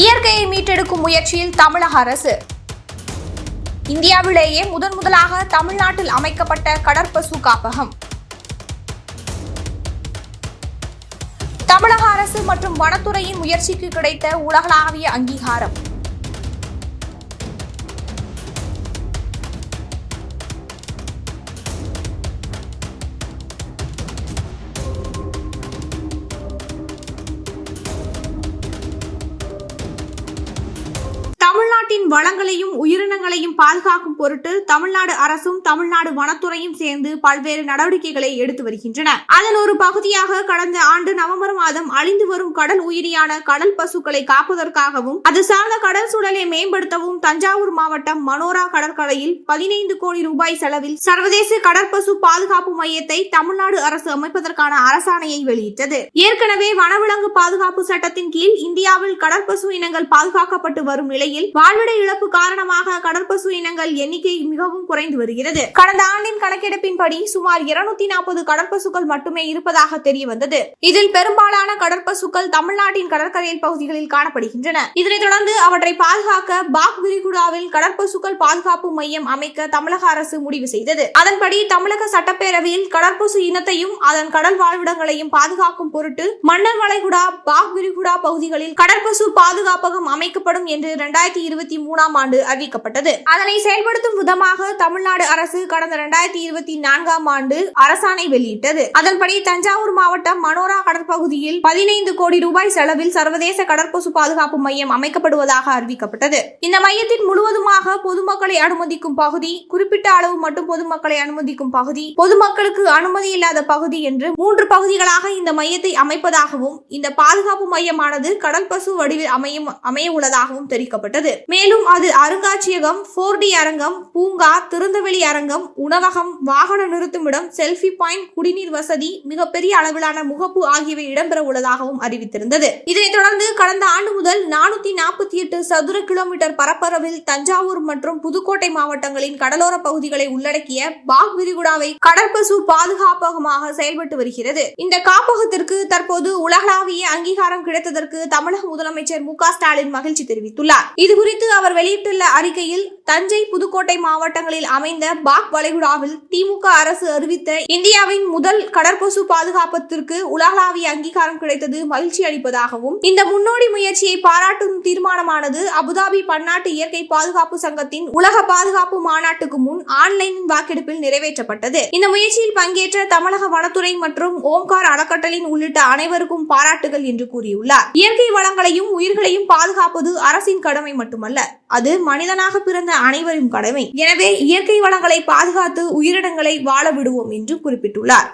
இயற்கையை மீட்டெடுக்கும் முயற்சியில் தமிழக அரசு. இந்தியாவிலேயே முதன் முதலாக தமிழ்நாட்டில் அமைக்கப்பட்ட கடற்பசு காப்பகம். தமிழக அரசு மற்றும் வனத்துறையின் முயற்சிக்கு கிடைத்த உலகளாவிய அங்கீகாரம். தமிழ்நாட்டின் வளங்களையும் உயிரினங்களையும் பாதுகாக்கும் பொருட்டு தமிழ்நாடு அரசும் தமிழ்நாடு வனத்துறையும் சேர்ந்து பல்வேறு நடவடிக்கைகளை எடுத்து வருகின்றன. அதன் ஒரு பகுதியாக கடந்த ஆண்டு நவம்பர் மாதம் அழிந்து வரும் கடல் உயிரியான கடல் பசுக்களை காப்பதற்காகவும் அது சார்ந்த கடல் சூழலை மேம்படுத்தவும் தஞ்சாவூர் மாவட்டம் மனோரா கடற்கரையில் பதினைந்து கோடி ரூபாய் செலவில் சர்வதேச கடற்பசு பாதுகாப்பு மையத்தை தமிழ்நாடு அரசு அமைப்பதற்கான அரசாணையை வெளியிட்டது. ஏற்கனவே வனவிலங்கு பாதுகாப்பு சட்டத்தின் கீழ் இந்தியாவில் கடற்பசு இனங்கள் பாதுகாக்கப்பட்டு வரும் நிலையில் வாழ்விட இழப்பு காரணமாக கடற்பசு இனங்கள் எண்ணிக்கை மிகவும் குறைந்து வருகிறது. கடந்த ஆண்டின் கணக்கெடுப்பின்படி சுமார் இருநூத்தி நாற்பது கடற்பசுக்கள் மட்டுமே இருப்பதாக தெரிய வந்தது. இதில் பெரும்பாலான கடற்பசுக்கள் தமிழ்நாட்டின் கடற்கரையின் பகுதிகளில் காணப்படுகின்றன. இதனைத் தொடர்ந்து அவற்றை பாதுகாக்க பாக் விரிகுடாவில் கடற்பசுக்கள் பாதுகாப்பு மையம் அமைக்க தமிழக அரசு முடிவு செய்தது. அதன்படி தமிழக சட்டப்பேரவையில் கடற்பசு இனத்தையும் அதன் கடல் வாழ்விடங்களையும் பாதுகாக்கும் பொருட்டு மன்னர் வளைகுடா பாக் விரிகுடா பகுதிகளில் கடற்பசு பாதுகாப்பகம் அமைக்கப்படும் என்று இரண்டாயிரத்தி இருபத்தி மூணாம் ஆண்டு அறிவிக்கப்பட்டது. அதனை செயல்படுத்தும் விதமாக தமிழ்நாடு அரசு கடந்த இரண்டாயிரத்தி இருபத்தி நான்காம் ஆண்டு அரசாணை வெளியிட்டது. அதன்படி தஞ்சாவூர் மாவட்டம் மனோரா கடற்பகுதியில் பதினைந்து கோடி ரூபாய் செலவில் சர்வதேச கடற்பசு பாதுகாப்பு மையம் அமைக்கப்படுவதாக அறிவிக்கப்பட்டது. இந்த மையத்தின் முழுவதுமாக பொதுமக்களை அனுமதிக்கும் பகுதி குறிப்பிட்ட அளவு மட்டும் பொதுமக்களை அனுமதிக்கும் பகுதி பொதுமக்களுக்கு அனுமதி இல்லாத பகுதி என்று மூன்று பகுதிகளாக இந்த மையத்தை அமைப்பதாகவும் இந்த பாதுகாப்பு மையமானது கடல் பசு வடிவில் அமையும் அமைய உள்ளதாகவும் தெரிவிக்கப்பட்டது. மேலும் அது அருங்காட்சியகம் போர் டி அரங்கம் பூங்கா திறந்தவெளி அரங்கம் உணவகம் வாகன நிறுத்துமிடம் செல்ஃபி பாயிண்ட் குடிநீர் வசதி மிகப்பெரிய அளவிலான முகப்பு ஆகியவை இடம்பெற உள்ளதாகவும் அறிவித்திருந்தது. இதனைத் தொடர்ந்து கடந்த ஆண்டு முதல் நானூத்தி நாற்பத்தி எட்டு சதுர கிலோமீட்டர் பரப்பளவில் தஞ்சாவூர் மற்றும் புதுக்கோட்டை மாவட்டங்களின் கடலோர பகுதிகளை உள்ளடக்கிய பாக் விரிகுடாவை கடற்பசு பாதுகாப்பகமாக செயல்பட்டு வருகிறது. இந்த காப்பகத்திற்கு தற்போது உலகளாவிய அங்கீகாரம் கிடைத்ததற்கு தமிழக முதலமைச்சர் மு ஸ்டாலின் மகிழ்ச்சி தெரிவித்துள்ளார். இதுகுறித்து அவர் வெளியிட்டுள்ள அறிக்கையில் தஞ்சை புதுக்கோட்டை மாவட்டங்களில் அமைந்த பாக் வளைகுடாவில் திமுக அரசு அறிவித்த இந்தியாவின் முதல் கடற்பசு பாதுகாப்பத்திற்கு உலகளாவிய அங்கீகாரம் கிடைத்தது மகிழ்ச்சி அளிப்பதாகவும் இந்த முன்னோடி முயற்சியை பாராட்டும் தீர்மானமானது அபுதாபி பன்னாட்டு இயற்கை பாதுகாப்பு சங்கத்தின் உலக பாதுகாப்பு மாநாட்டுக்கு முன் ஆன்லைன் வாக்கெடுப்பில் நிறைவேற்றப்பட்டது. இந்த முயற்சியில் பங்கேற்ற தமிழக வனத்துறை மற்றும் ஓம்கார் அறக்கட்டளின் உள்ளிட்ட அனைவருக்கும் பாராட்டுகள் என்று கூறியுள்ளார். இயற்கை வளங்களையும் உயிர்களையும் பாதுகாப்பது அரசின் கடமை மட்டுமல்ல அது மனிதனாக பிறந்த அனைவரும் கடமை. எனவே இயற்கை வளங்களை பாதுகாத்து உயிரினங்களை வாழ விடுவோம் என்று குறிப்பிட்டுள்ளார்.